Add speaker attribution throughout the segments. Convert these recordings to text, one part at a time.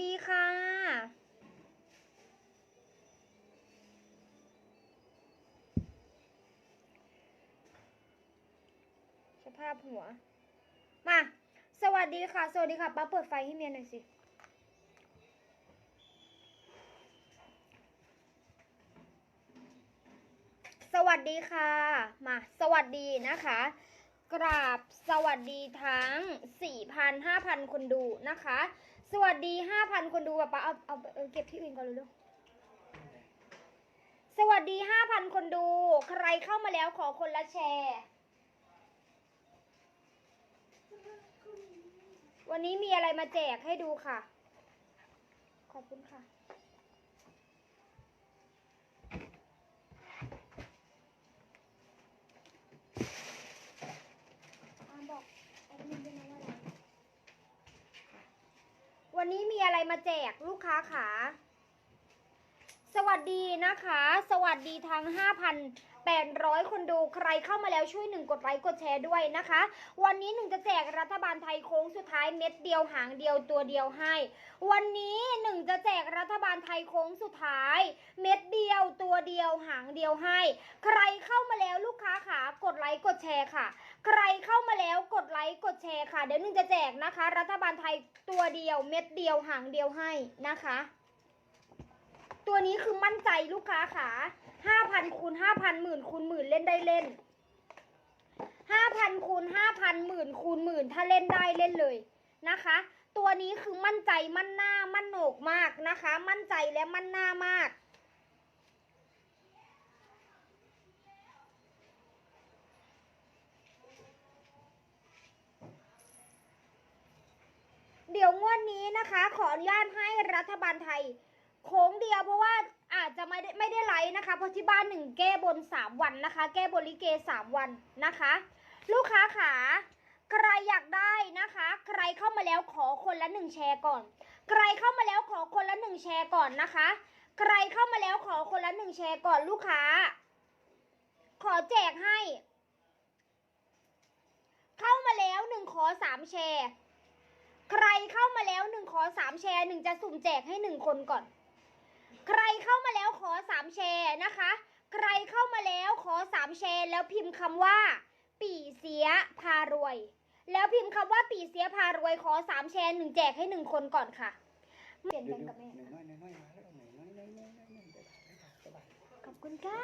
Speaker 1: ดีค่ะสภาพหัว มา สวัสดีค่ะ สวัสดีค่ะ ป้าเปิดไฟให้เมียหน่อยสิ สวัสดีค่ะ มา สวัสดีนะคะ กราบสวัสดีทั้ง 4,000 5,000 คนดูนะคะ สวัสดีห้าพันคนดูแบบป้าเอาเอาเอาเก็บที่อื่นก่อนเลยลูกสวัสดีห้าพันคนดู ใครเข้ามาแล้วขอคนละแชร์ วันนี้มีอะไรมาแจกให้ดูค่ะ ขอบคุณค่ะ อ่าบอกแอดมินด้วยนะว่าอะไรวันนี้ มีอะไรมาแจกลูกค้าขา สวัสดีนะคะ สวัสดีทั้ง 800 คนดูใครเข้ามาแล้วช่วยหนึ่งกดไลค์กดแชร์ด้วยนะคะ วันนี้หนึ่งจะแจกรัฐบาลไทยโค้งสุดท้ายเม็ดเดียวหางเดียวตัวเดียวให้ วันนี้หนึ่งจะแจกรัฐบาลไทยโค้งสุดท้าย เม็ดเดียวตัวเดียวหางเดียวให้ ใครเข้ามาแล้วลูกค้าขากดไลค์กดแชร์ค่ะ ใครเข้ามาแล้วกดไลค์กดแชร์ค่ะเดี๋ยวหนึ่งจะแจกนะคะ รัฐบาลไทยตัวเดียวเม็ดเดียวหางเดียวให้นะคะ ตัวนี้คือมั่นใจลูกค้าขา ห้าพันคูณห้าพันหมื่นคูณหมื่นเล่นได้เล่นห้าพันคูณห้าพันหมื่นคูณหมื่นถ้าเล่นได้เล่นเลยนะคะ ตัวนี้คือมั่นใจมั่นหน้ามั่นโหนกมากนะคะ มั่นใจและมั่นหน้ามากเดี๋ยวงวดนี้นะคะ ขออนุญาตให้รัฐบาลไทย โค้งเดียวเพราะว่าอาจจะ นะคะ เพราะที่บ้านหนึ่งแก้บนสามวันนะคะ แก้บนลิเกสามวันนะคะ ลูกค้าขาใครอยากได้นะคะ ใครเข้ามาแล้วขอคนละหนึ่งแชร์ก่อน ใครเข้ามาแล้วขอคนละหนึ่งแชร์ก่อนนะคะ ใครเข้ามาแล้วขอคนละหนึ่งแชร์ก่อนลูกค้า ขอแจกให้ เข้ามาแล้วหนึ่งขอสามแชร์ ใครเข้ามาแล้วหนึ่งขอสามแชร์หนึ่งจะสุ่มแจกให้หนึ่งคนก่อน ใครเข้ามาแล้วขอสามแชร์นะคะ ใครเข้ามาแล้วขอสามแชร์ แล้วพิมพ์คำว่า ปีเสียพารวย แล้วพิมพ์คำว่าปีเสียพารวยขอสามแชร์หนึ่งแจกให้หนึ่งคนก่อนค่ะเปลี่ยน
Speaker 2: เดี๋ย
Speaker 1: กั
Speaker 2: น
Speaker 1: กับแม่ขอบคุณค่ะ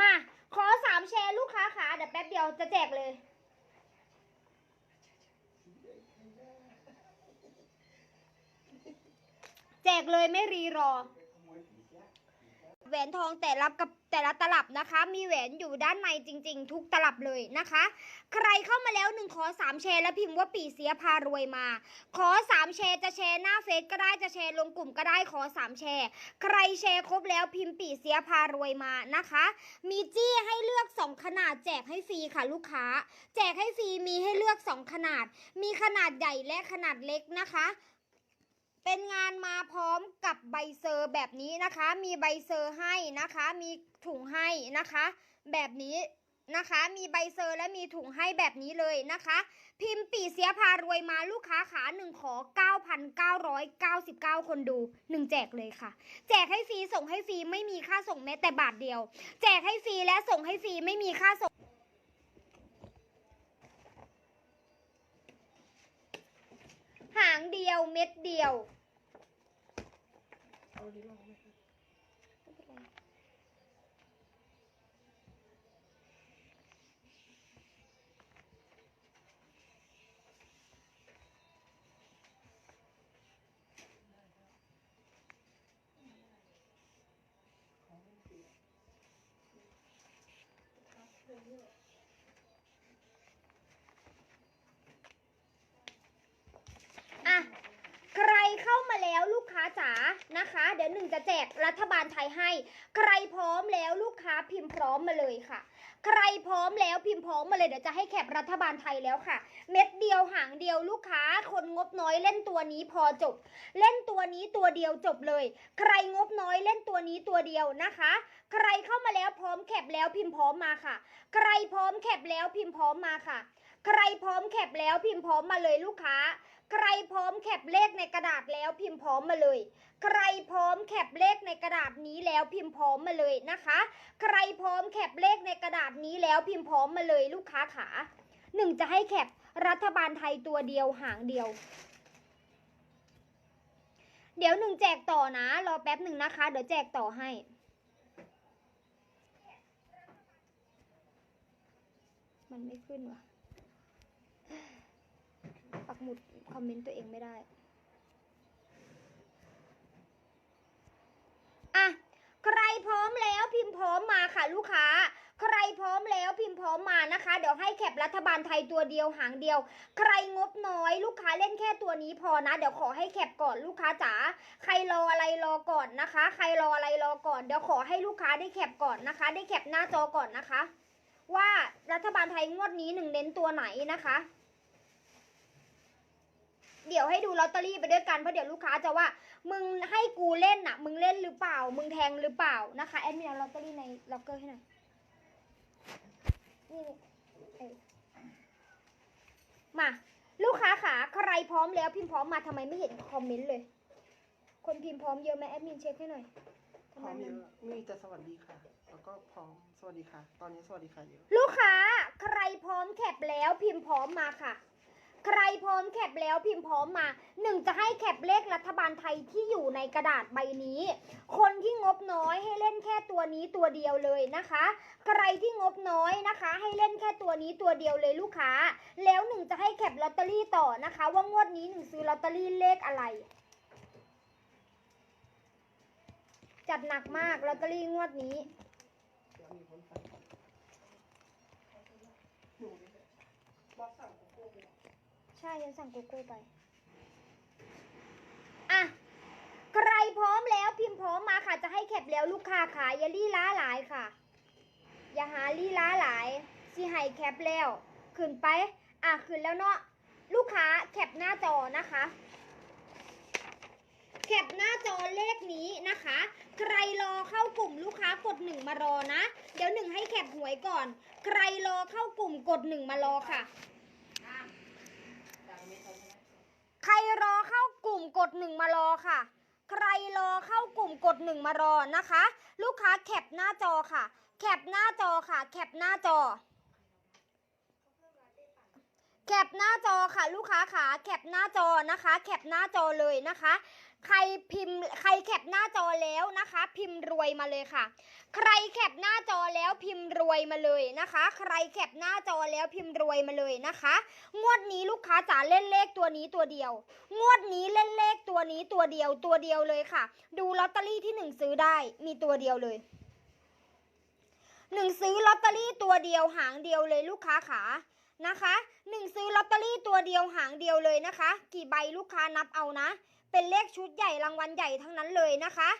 Speaker 1: มาขอสามแชร์ลูกค้าขาเดี๋ยวแป๊บเดียวจะแจกเลยแจกเลยไม่รีรอ แหวนทองแต่ละกับแต่ละตลับนะคะ มีแหวนอยู่ด้านในจริง ๆ ทุกตลับเลยนะคะ ใครเข้ามาแล้วหนึ่งขอสามแชร์แล้วพิมพ์ว่าปีเสียพารวยมา ขอสามแชร์จะแชร์หน้าเฟซก็ได้จะแชร์ลงกลุ่มก็ได้ขอสามแชร์ใครแชร์ครบแล้วพิมพ์ปีเสียพารวยมานะคะ มีจี้ให้เลือกสองขนาดแจกให้ฟรีค่ะลูกค้า แจกให้ฟรีมีให้เลือกสองขนาด มีขนาดใหญ่และขนาดเล็กนะคะ เป็นงานมาพร้อมกับใบเซอร์แบบนี้นะคะ มีใบเซอร์ให้นะคะ มีถุงให้นะคะ แบบนี้นะคะ มีใบเซอร์และมีถุงให้แบบนี้เลยนะคะ พิมพ์ปีเสียพารวยมาลูกค้าขาหนึ่งขอ 9,999 คนดูหนึ่งแจกเลยค่ะ แจกให้ฟรีส่งให้ฟรีไม่มีค่าส่งแม้แต่บาทเดียว แจกให้ฟรีและส่งให้ฟรีไม่มีค่าส่งหางเดียวเม็ดเดียว
Speaker 2: เอาดีลองไหมครับ
Speaker 1: อะใครเข้ามาแล้วลูก ค้าจ๋านะคะ เดี๋ยวหนึ่งจะแจกรัฐบาลไทยให้ ใครพร้อมแล้วลูกค้าพิมพ์พร้อมมาเลยค่ะ ใครพร้อมแล้วพิมพ์พร้อมมาเลยเดี๋ยวจะให้แคปรัฐบาลไทยแล้วค่ะ เม็ดเดียวหางเดียวลูกค้า คนงบน้อยเล่นตัวนี้พอจบ เล่นตัวนี้ตัวเดียวจบเลย ใครงบน้อยเล่นตัวนี้ตัวเดียวนะคะ ใครเข้ามาแล้วพร้อมแคปแล้วพิมพ์พร้อมมาค่ะ ใครพร้อมแคปแล้วพิมพ์พร้อมมาค่ะ ใครพร้อมแคปแล้วพิมพ์พร้อมมาเลยลูกค้า ใครพร้อมแคปเลขในกระดาษแล้วพิมพ์พร้อมมาเลย ใครพร้อมแคปเลขในกระดาษนี้แล้วพิมพ์พร้อมมาเลยนะคะ ใครพร้อมแคปเลขในกระดาษนี้แล้วพิมพ์พร้อมมาเลยลูกค้าขาหนึ่งจะให้แคปรัฐบาลไทยตัวเดียวหางเดียวเดี๋ยวหนึ่งแจกต่อนะ รอแป๊บหนึ่งนะคะ เดี๋ยวแจกต่อให้ มันไม่ขึ้นว่ะ กหมุดคอมเมนต์ตัวเองไม่ได้ อะ ใครพร้อมแล้วพิมพ์พร้อมมาค่ะลูกค้า ใครพร้อมแล้วพิมพ์พร้อมมานะคะ เดี๋ยวให้แคปรัฐบาลไทยตัวเดียวหางเดียว ใครงบน้อยลูกค้าเล่นแค่ตัวนี้พอนะ เดี๋ยวขอให้แคปก่อนลูกค้าจ๋า ใครรออะไรรอก่อนนะคะ ใครรออะไรรอก่อน เดี๋ยวขอให้ลูกค้าได้แคปก่อนนะคะ ได้แคปหน้าจอก่อนนะคะ ว่ารัฐบาลไทยงวดนี้หนึ่งเน้นตัวไหนนะคะ ดี๋ยวให้ดูลอตเตอรี่ไปด้วยกันเพราะเดี๋ยวลูกค้าจะว่ามึงให้กูเล่นน่ะ มึงเล่นหรือเปล่า มึงแทงหรือเปล่านะคะแอดมินเอาลอตเตอรี่ในล็อกเกอร์ให้หน่อยนี่นี่เออมาลูกค้าขาใครพร้อมแล้วพิมพ์พร้อมมาทำไมไม่เห็นคอมเมนต์เลย คนพิมพ์พร้อมเยอะไหมแอดมินเช็คให้หน่อย
Speaker 2: พ
Speaker 1: ทำ
Speaker 2: ร้อ
Speaker 1: ไม
Speaker 2: ม
Speaker 1: มั
Speaker 2: เย
Speaker 1: น
Speaker 2: อะมีแต่สวัสดีค่ะ แล้วก็พร้อมสวัสดีค่ะ ตอนนี้สวัสดีค่ะเยอะ
Speaker 1: ลูกค้าใครพร้อมแคปแล้วพิมพ์พร้อมมาค่ะ ใครพร้อมแคปแล้วพิมพ์พร้อมมาหนึ่งจะให้แคปเลขรัฐบาลไทยที่อยู่ในกระดาษใบนี้ คนที่งบน้อยให้เล่นแค่ตัวนี้ตัวเดียวเลยนะคะ ใครที่งบน้อยนะคะ ให้เล่นแค่ตัวนี้ตัวเดียวเลยลูกค้า แล้วหนึ่งจะให้แคปลอตเตอรี่ต่อนะคะ ว่างวดนี้หนึ่งซื้อลอตเตอรี่เลขอะไร จัดหนักมากลอตเตอรี่งวดนี้
Speaker 2: เดี๋ยวมีคนสั่งหนูนี่แหละบอกสั่งโกโก้ไปแล้ว
Speaker 1: ใช่ฉันสั่งโกโก้ไป อะ ใครพร้อมแล้วพิมพ์พร้อมมาค่ะ จะให้แคปแล้วลูกค้าค่ะอย่าลี่ล้าหลายค่ะ อย่าหาลี่ล้าหลายสิให้แคปแล้วขึ้นไป อะขึ้นแล้วเนาะลูกค้าแคปหน้าจอนะคะแคปหน้าจอเลขนี้นะคะ ใครรอเข้ากลุ่มลูกค้ากดหนึ่งมารอนะ เดี๋ยวหนึ่งให้แคปหวยก่อน ใครรอเข้ากลุ่มกดหนึ่งมารอค่ะ ใครรอเข้ากลุ่ มกดหนึ่งมารอค่ะ ใครรอเข้ากลุ่มกดหนึ่งมารอนะคะ ลูกค้าแคปหน้าจอค่ะ แคปหน้าจอค่ะ แคปหน้าจอ แคปหน้าจอค่ะ ลูกค้าขาแคปหน้าจอนะคะ แคปหน้าจอเลยนะคะ ใครพิมพ์ใครแคปหน้าจอแล้วนะคะ พิมพ์รวยมาเลยค่ะ ใครแคปหน้าจอแล้วพิมพ์รวยมาเลยนะคะ ใครแคปหน้าจอแล้วพิมพ์รวยมาเลยนะคะ งวดนี้ลูกค้าจ๋าเล่นเลขตัวนี้ตัวเดียว งวดนี้เล่นเลขตัวนี้ตัวเดียวตัวเดียวเลยค่ะ ดูลอตเตอรี่ที่หนึ่งซื้อได้มีตัวเดียวเลยหนึ่งซื้อลอตเตอรี่ตัวเดียวหางเดียวเลยลูกค้าขา นะคะหนึ่งซื้อลอตเตอรี่ตัวเดียวหางเดียวเลยนะคะ กี่ใบลูกค้านับเอานะ เป็นเลขชุดใหญ่รางวัลใหญ่ทั้งนั้นเลยนะคะ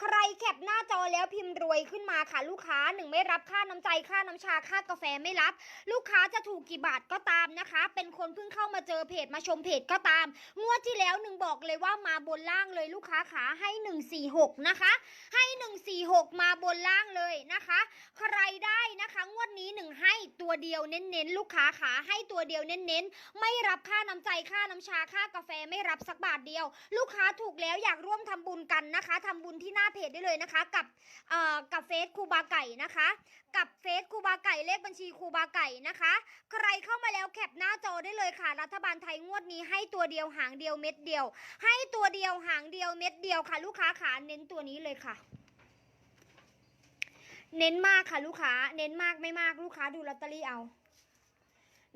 Speaker 1: ใครแคปหน้าจอแล้วพิมพ์รวยขึ้นมาค่ะ ลูกค้าหนึ่งไม่รับค่าน้ำใจค่าน้ำชาค่ากาแฟไม่รับ ลูกค้าจะถูกกี่บาทก็ตามนะคะ เป็นคนเพิ่งเข้ามาเจอเพจมาชมเพจก็ตาม งวดที่แล้วหนึ่งบอกเลยว่ามาบนล่างเลยลูกค้าขาให้หนึ่งสี่หกนะคะ ให้หนึ่งสี่หกมาบนล่างเลยนะคะ ใครได้นะคะงวดนี้หนึ่งให้ตัวเดียวเน้นๆ ลูกค้าขาให้ตัวเดียวเน้นๆ ไม่รับค่าน้ำใจค่าน้ำชาค่ากาแฟไม่รับสักบาทเดียว ลูกค้าถูกแล้วอยากร่วมทำบุญกันนะคะทำบุญที่หน้าเพจได้เลยนะคะ กับเอ่อกับเฟซครูบาไก่นะคะ กับเฟซครูบาไก่เลขบัญชีครูบาไก่นะคะ ใครเข้ามาแล้วแคปหน้าจอได้เลยค่ะ รัฐบาลไทยงวดนี้ให้ตัวเดียวหางเดียวเม็ดเดียว ให้ตัวเดียวหางเดียวเม็ดเดียวค่ะ ลูกค้าขาเน้นตัวนี้เลยค่ะ เน้นมากค่ะลูกค้า เน้นมากไม่มากลูกค้าดูลอตเตอรี่เอา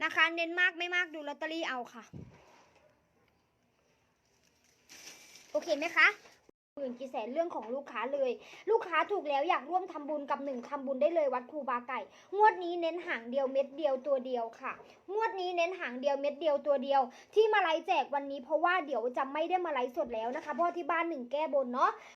Speaker 1: นะคะ เน้นมากไม่มากดูลอตเตอรี่เอาค่ะ โอเคไหมคะ หมื่นกี่แสนเรื่องของลูกค้าเลย ลูกค้าถูกแล้วอยากร่วมทำบุญกับหนึ่งทำบุญได้เลยวัดครูบาไก่ งวดนี้เน้นหางเดียวเม็ดเดียวตัวเดียวค่ะ งวดนี้เน้นหางเดียวเม็ดเดียวตัวเดียว ที่มาไลฟ์แจกวันนี้เพราะว่าเดี๋ยวจะไม่ได้มาไลฟ์สดแล้วนะคะเพราะว่าที่บ้านหนึ่งแก้บนเนาะ